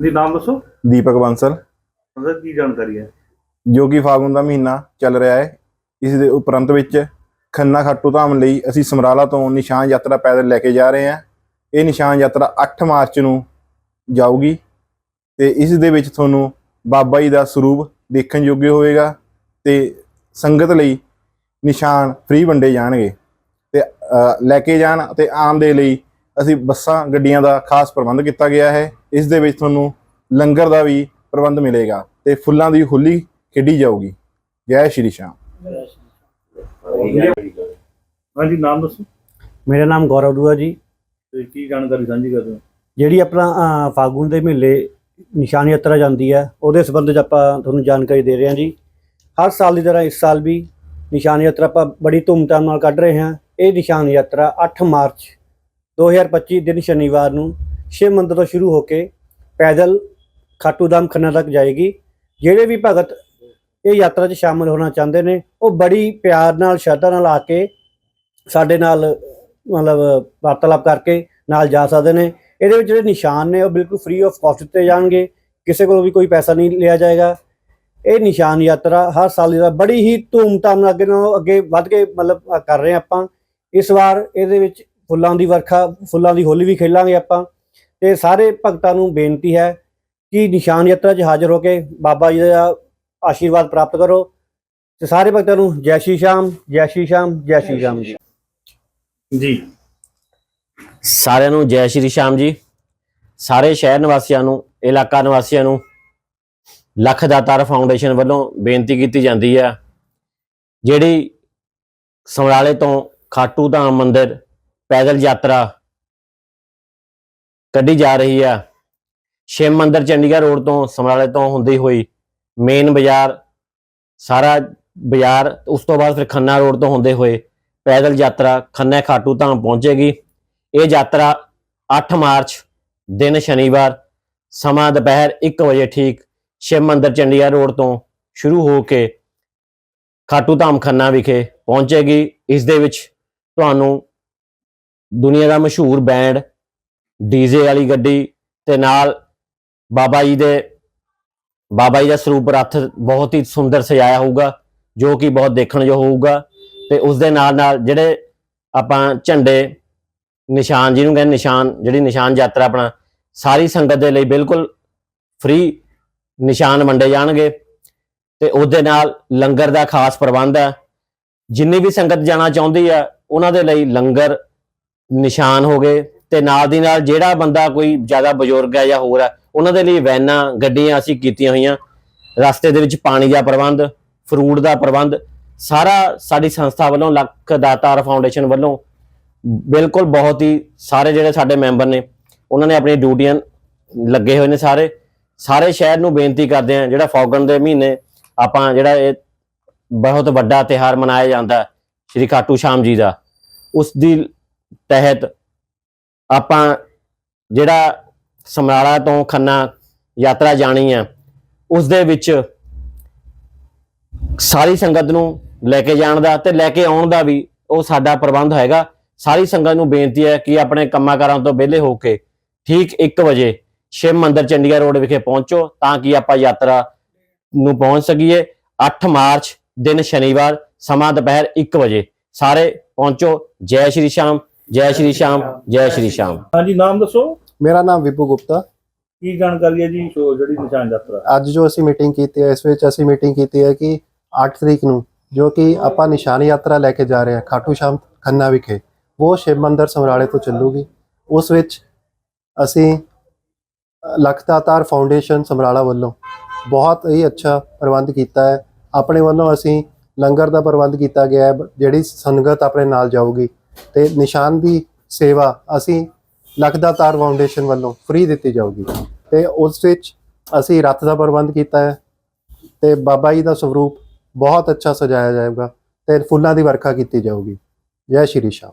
ਜੀ ਨਾਮ ਦੱਸੋ? ਦੀਪਕ ਬਾਂਸਲ। ਮਤਲਬ ਕੀ ਜਾਣਕਾਰੀ ਹੈ? ਜੋ ਕਿ ਫਾਗੁਨ ਦਾ ਮਹੀਨਾ ਚੱਲ ਰਿਹਾ ਹੈ ਇਸ ਦੇ ਉਪਰੰਤ ਵਿੱਚ ਖੰਨਾ ਖਾਟੂ ਧਾਮ ਲਈ ਅਸੀਂ ਸਮਰਾਲਾ ਤੋਂ ਨਿਸ਼ਾਨ ਯਾਤਰਾ ਪੈਦਲ ਲੈ ਕੇ ਜਾ ਰਹੇ ਹਾਂ। ਇਹ ਨਿਸ਼ਾਨ ਯਾਤਰਾ 8 ਮਾਰਚ ਨੂੰ ਜਾਊਗੀ ਤੇ ਇਸ ਦੇ ਵਿੱਚ ਤੁਹਾਨੂੰ ਬਾਬਾ ਜੀ ਦਾ ਸਰੂਪ ਦੇਖਣ ਯੋਗ ਹੋਵੇਗਾ ਤੇ ਸੰਗਤ ਲਈ ਨਿਸ਼ਾਨ ਫ੍ਰੀ ਵੰਡੇ ਜਾਣਗੇ ਤੇ ਲੈ ਕੇ ਜਾਣ ਤੇ ਆਉਣ ਦੇ ਲਈ ਅਸੀਂ ਬੱਸਾਂ ਗੱਡੀਆਂ ਦਾ ਖਾਸ ਪ੍ਰਬੰਧ ਕੀਤਾ ਗਿਆ ਹੈ। ਇਸ ਦੇ ਵਿੱਚ ਤੁਹਾਨੂੰ ਲੰਗਰ ਦਾ ਵੀ ਪ੍ਰਬੰਧ ਮਿਲੇਗਾ ਤੇ ਫੁੱਲਾਂ ਦੀ ਹੋਲੀ ਖੇਡੀ ਜਾਊਗੀ। ਜੈ ਸ਼੍ਰੀ ਸ਼ਾਮ। ਹਾਂਜੀ ਨਾਮ ਦੱਸੋ। ਮੇਰਾ ਨਾਮ ਗੌਰਵ ਦੂਆ ਜੀ। ਤੇ ਕੀ ਜਾਣਕਾਰੀ ਸਾਂਝੀ ਕਰਦੇ ਹੋ? ਜਿਹੜੀ ਆਪਣਾ ਅ, ਫਾਗੁਣ ਦੇ ਮਹੀਨੇ ਨਿਸ਼ਾਨ ਯਾਤਰਾ ਜਾਂਦੀ ਹੈ ਉਹਦੇ ਸੰਬੰਧ 'ਚ ਆਪਾਂ ਤੁਹਾਨੂੰ ਜਾਣਕਾਰੀ ਦੇ ਰਹੇ ਹਾਂ ਜੀ। ਹਰ ਸਾਲ ਦੀ ਤਰ੍ਹਾਂ ਇਸ ਸਾਲ ਵੀ ਨਿਸ਼ਾਨ ਯਾਤਰਾ ਆਪਾਂ ਬੜੀ ਧੂਮਧਾਮ ਨਾਲ ਕੱਢ ਰਹੇ ਹਾਂ। ਇਹ ਨਿਸ਼ਾਨ ਯਾਤਰਾ 8 ਮਾਰਚ 2025 ਦਿਨ ਸ਼ਨੀਵਾਰ ਨੂੰ ਸ਼ਿਵ ਮੰਦਰ ਤੋਂ ਸ਼ੁਰੂ ਹੋ ਕੇ ਪੈਦਲ ਖਾਟੂ ਧਾਮ ਖੰਨਾ ਤੱਕ ਜਾਏਗੀ। ਜਿਹੜੇ ਵੀ ਭਗਤ ਇਹ ਯਾਤਰਾ 'ਚ ਸ਼ਾਮਲ ਹੋਣਾ ਚਾਹੁੰਦੇ ਨੇ, ਉਹ ਬੜੀ ਪਿਆਰ ਨਾਲ, ਸ਼ਰਧਾ ਨਾਲ ਆ ਕੇ ਸਾਡੇ ਨਾਲ, ਮਤਲਬ ਵਾਰਤਾਲਾਪ ਕਰਕੇ ਨਾਲ ਜਾ ਸਕਦੇ ਨੇ। ਇਹਦੇ ਵਿੱਚ ਜਿਹੜੇ ਨਿਸ਼ਾਨ ਨੇ, ਉਹ ਬਿਲਕੁਲ ਫ੍ਰੀ ਆਫ ਕਾਸਟ ਦਿੱਤੇ ਜਾਣਗੇ। ਕਿਸੇ ਕੋਲੋਂ ਵੀ ਕੋਈ ਪੈਸਾ ਨਹੀਂ ਲਿਆ ਜਾਏਗਾ। ਇਹ ਨਿਸ਼ਾਨ ਯਾਤਰਾ ਹਰ ਸਾਲ ਦੀ ਬੜੀ ਹੀ ਧੂਮਧਾਮ ਨਾਲ ਅੱਗੇ ਨਾਲੋਂ ਅੱਗੇ ਵੱਧ ਕੇ ਮਤਲਬ ਕਰ ਰਹੇ ਹਾਂ ਆਪਾਂ। ਇਸ ਵਾਰ ਇਹਦੇ ਵਿੱਚ ਫੁੱਲਾਂ ਦੀ ਵਰਖਾ ਫੁੱਲਾਂ ਦੀ ਹੋਲੀ ਵੀ ਖੇਲਾਂਗੇ ਆਪਾਂ। ਤੇ ਸਾਰੇ ਭਗਤਾਂ ਨੂੰ ਬੇਨਤੀ ਹੈ ਕਿ ਨਿਸ਼ਾਨ ਯਾਤਰਾ 'ਚ ਹਾਜ਼ਰ ਹੋ ਕੇ ਬਾਬਾ ਜੀ ਦਾ ਆਸ਼ੀਰਵਾਦ ਪ੍ਰਾਪਤ ਕਰੋ। ਤੇ ਸਾਰੇ ਭਗਤਾਂ ਨੂੰ ਜੈ ਸ਼੍ਰੀ ਸ਼ਾਮ ਜੈ ਸ਼੍ਰੀ ਸ਼ਾਮ ਜੈ ਸ਼੍ਰੀ ਰਾਮ ਜੀ। ਜੀ। ਸਾਰਿਆਂ ਨੂੰ ਜੈ ਸ਼੍ਰੀ ਸ਼ਾਮ ਜੀ। ਸਾਰੇ ਸ਼ਹਿਰ ਨਿਵਾਸੀਆਂ ਨੂੰ ਇਲਾਕਾ ਨਿਵਾਸੀਆਂ ਨੂੰ ਲੱਖ ਦਾਤਾਰ ਫਾਊਂਡੇਸ਼ਨ ਵੱਲੋਂ ਬੇਨਤੀ ਕੀਤੀ ਜਾਂਦੀ ਹੈ। ਜਿਹੜੀ ਸਮਰਾਲੇ ਤੋਂ ਖਾਟੂ ਧਾਮ ਮੰਦਿਰ ਪੈਦਲ ਯਾਤਰਾ ਕੱਢੀ ਜਾ ਰਹੀ ਆ। ਸ਼ਿਵ ਮੰਦਿਰ ਚੰਡੀਗੜ੍ਹ ਰੋਡ ਤੋਂ ਸਮਰਾਲੇ ਤੋਂ ਹੁੰਦੀ ਹੋਈ ਮੇਨ ਬਾਜ਼ਾਰ, ਸਾਰਾ ਬਾਜ਼ਾਰ, ਉਸ ਤੋਂ ਬਾਅਦ ਫਿਰ ਖੰਨਾ ਰੋਡ ਤੋਂ ਹੁੰਦੇ ਹੋਏ ਪੈਦਲ ਯਾਤਰਾ ਖੰਨਾ ਖਾਟੂ ਧਾਮ ਪਹੁੰਚੇਗੀ। ਇਹ ਯਾਤਰਾ 8 ਮਾਰਚ, ਦਿਨ ਸ਼ਨੀਵਾਰ, ਸਮਾਂ ਦੁਪਹਿਰ 1 ਵਜੇ ਠੀਕ ਸ਼ਿਵ ਮੰਦਿਰ ਚੰਡੀਗੜ੍ਹ ਰੋਡ ਤੋਂ ਸ਼ੁਰੂ ਹੋ ਕੇ ਖਾਟੂ ਧਾਮ ਖੰਨਾ ਵਿਖੇ ਪਹੁੰਚੇਗੀ। ਇਸ ਦੇ ਵਿੱਚ ਤੁਹਾਨੂੰ ਦੁਨੀਆ ਦਾ ਮਸ਼ਹੂਰ ਬੈਂਡ ਡੀਜ਼ੇ ਵਾਲੀ ਗੱਡੀ ਤੇ ਨਾਲ ਬਾਬਾ ਜੀ ਦੇ, ਬਾਬਾ ਜੀ ਦਾ ਸਰੂਪ ਰੱਥ ਬਹੁਤ ਹੀ ਸੁੰਦਰ ਸਜਾਇਆ ਹੋਊਗਾ, ਜੋ ਕਿ ਬਹੁਤ ਦੇਖਣਯੋਗ ਹੋਊਗਾ ਤੇ ਉਸ ਦੇ ਨਾਲ ਨਾਲ ਜਿਹੜੇ ਆਪਾਂ ਝੰਡੇ, ਨਿਸ਼ਾਨ ਜਿਹਨੂੰ ਕਹਿੰਦੇ ਨਿਸ਼ਾਨ, ਜਿਹੜੀ ਨਿਸ਼ਾਨ ਯਾਤਰਾ ਆਪਣਾ, ਸਾਰੀ ਸੰਗਤ ਦੇ ਲਈ ਬਿਲਕੁਲ ਫ੍ਰੀ ਨਿਸ਼ਾਨ ਵੰਡੇ ਜਾਣਗੇ ਤੇ ਉਹਦੇ ਨਾਲ ਲੰਗਰ ਦਾ ਖਾਸ ਪ੍ਰਬੰਧ ਹੈ। ਜਿੰਨੀ ਵੀ ਸੰਗਤ ਜਾਣਾ ਚਾਹੁੰਦੀ ਹੈ, ਉਹਨਾਂ ਦੇ ਲਈ ਲੰਗਰ ਨਿਸ਼ਾਨ ਹੋ ਗਏ ਤੇ ਨਾਲ ਦੀ ਨਾਲ ਜਿਹੜਾ ਬੰਦਾ ਕੋਈ ਜ਼ਿਆਦਾ ਬਜ਼ੁਰਗ ਹੈ ਜਾਂ ਹੋਰ ਹੈ, ਉਹਨਾਂ ਦੇ ਲਈ ਵੈਨਾਂ, ਗੱਡੀਆਂ ਅਸੀਂ ਕੀਤੀਆਂ ਹੋਈਆਂ। ਰਸਤੇ ਦੇ ਵਿੱਚ ਪਾਣੀ ਦਾ ਪ੍ਰਬੰਧ, ਫਰੂਟ ਦਾ ਪ੍ਰਬੰਧ, ਸਾਰਾ ਸਾਡੀ ਸੰਸਥਾ ਵੱਲੋਂ ਲੱਖ ਦਾਤਾਰ ਫਾਊਂਡੇਸ਼ਨ ਵੱਲੋਂ ਬਿਲਕੁਲ ਬਹੁਤ ਹੀ ਸਾਰੇ ਜਿਹੜੇ ਸਾਡੇ ਮੈਂਬਰ ਨੇ, ਉਹਨਾਂ ਨੇ ਆਪਣੀ ਡਿਊਟੀਆਂ ਲੱਗੇ ਹੋਏ ਨੇ ਸਾਰੇ। ਸਾਰੇ ਸ਼ਹਿਰ ਨੂੰ ਬੇਨਤੀ ਕਰਦੇ ਆ ਜਿਹੜਾ ਫੌਗਣ ਦੇ ਮਹੀਨੇ ਆਪਾਂ ਜਿਹੜਾ ਇਹ ਬਹੁਤ ਵੱਡਾ ਤਿਹਾਰ ਮਨਾਇਆ ਜਾਂਦਾ ਸ਼੍ਰੀ ਖਾਟੂ ਸ਼ਾਮ ਜੀ ਦਾ, ਉਸ ਦੀ ਤਹਿਤ ਆਪਾਂ ਜਿਹੜਾ ਸਮਰਾਲਾ ਤੋਂ ਖੰਨਾ ਯਾਤਰਾ ਜਾਣੀ ਹੈ ਉਸ ਦੇ ਵਿੱਚ ਸਾਰੀ ਸੰਗਤ ਨੂੰ ਲੈ ਕੇ ਜਾਣ ਦਾ ਤੇ ਲੈ ਕੇ ਆਉਣ ਦਾ ਵੀ ਉਹ ਸਾਡਾ ਪ੍ਰਬੰਧ ਹੋਏਗਾ ਸਾਰੀ ਸੰਗਤ ਨੂੰ ਬੇਨਤੀ ਹੈ ਕਿ ਆਪਣੇ ਕੰਮਾਂ ਕਾਰਾਂ ਤੋਂ ਵਿਹਲੇ ਹੋ ਕੇ ਠੀਕ 1 ਵਜੇ ਸ਼ਿਵ ਮੰਦਰ ਚੰਡੀਗੜ੍ਹ ਰੋਡ ਵਿਖੇ ਪਹੁੰਚੋ ਤਾਂ ਕਿ ਆਪਾਂ ਯਾਤਰਾ ਨੂੰ ਪਹੁੰਚ ਸਕੀਏ। 8 ਮਾਰਚ ਦਿਨ ਸ਼ਨੀਵਾਰ ਸਮਾਂ ਦੁਪਹਿਰ 1 ਵਜੇ। ਸਾਰੇ ਪਹੁੰਚੋ। ਜੈ ਸ਼੍ਰੀ ਸ਼ਾਮ। ਜੈ ਸ਼੍ਰੀ ਸ਼ਾਮ ਜੈ ਸ਼੍ਰੀ ਸ਼ਾਮ। ਹਾਂਜੀ ਨਾਮ ਦੱਸੋ? ਮੇਰਾ ਨਾਮ ਵਿਪੂ ਗੁਪਤਾ। ਕੀ ਜਾਣਕਾਰੀ ਹੈ ਜੀ ਸੋ ਜਿਹੜੀ ਨਿਸ਼ਾਨ ਯਾਤਰਾ? ਅੱਜ ਜੋ ਅਸੀਂ ਮੀਟਿੰਗ ਕੀਤੀ ਹੈ ਇਸ ਵਿੱਚ ਅਸੀਂ ਮੀਟਿੰਗ ਕੀਤੀ ਹੈ ਕਿ 8 ਤਰੀਕ ਨੂੰ ਜੋ ਕਿ ਆਪਾਂ ਨਿਸ਼ਾਨ ਯਾਤਰਾ ਲੈ ਕੇ ਜਾ ਰਹੇ ਹਾਂ ਖਾਟੂ ਸ਼ਾਮ ਖੰਨਾ ਵਿਖੇ। ਉਹ ਸ਼ਿਵ ਮੰਦਰ ਸਮਰਾਲੇ ਤੋਂ ਚੱਲੂਗੀ। ਉਸ ਵਿੱਚ ਅਸੀਂ ਅ, ਲੱਖ ਦਾਤਾਰ ਫਾਊਂਡੇਸ਼ਨ ਸਮਰਾਲਾ ਵੱਲੋਂ ਬਹੁਤ ਹੀ ਅੱਛਾ ਪ੍ਰਬੰਧ ਕੀਤਾ ਹੈ। ਆਪਣੇ ਵੱਲੋਂ ਅਸੀਂ ਲੰਗਰ ਦਾ ਪ੍ਰਬੰਧ ਕੀਤਾ ਗਿਆ ਹੈ ਜਿਹੜੀ ਸੰਗਤ ਆਪਣੇ ਨਾਲ ਜਾਊਗੀ। ਤੇ ਨਿਸ਼ਾਨ ਦੀ ਸੇਵਾ ਅਸੀਂ ਲਖਦਾ ਤਾਰ ਫਾਊਂਡੇਸ਼ਨ ਵੱਲੋਂ ਫ੍ਰੀ ਦਿੱਤੀ ਜਾਊਗੀ। ਤੇ ਉਸ ਵਿੱਚ ਅਸੀਂ ਰੱਥ ਦਾ ਪ੍ਰਬੰਧ ਕੀਤਾ ਹੈ ਤੇ ਬਾਬਾ ਜੀ ਦਾ ਸਰੂਪ ਬਹੁਤ ਅੱਛਾ ਸਜਾਇਆ ਜਾਏਗਾ ਤੇ ਫੁੱਲਾਂ ਦੀ ਵਰਖਾ ਕੀਤੀ ਜਾਊਗੀ। ਜੈ ਸ਼੍ਰੀ ਸ਼ਾਮ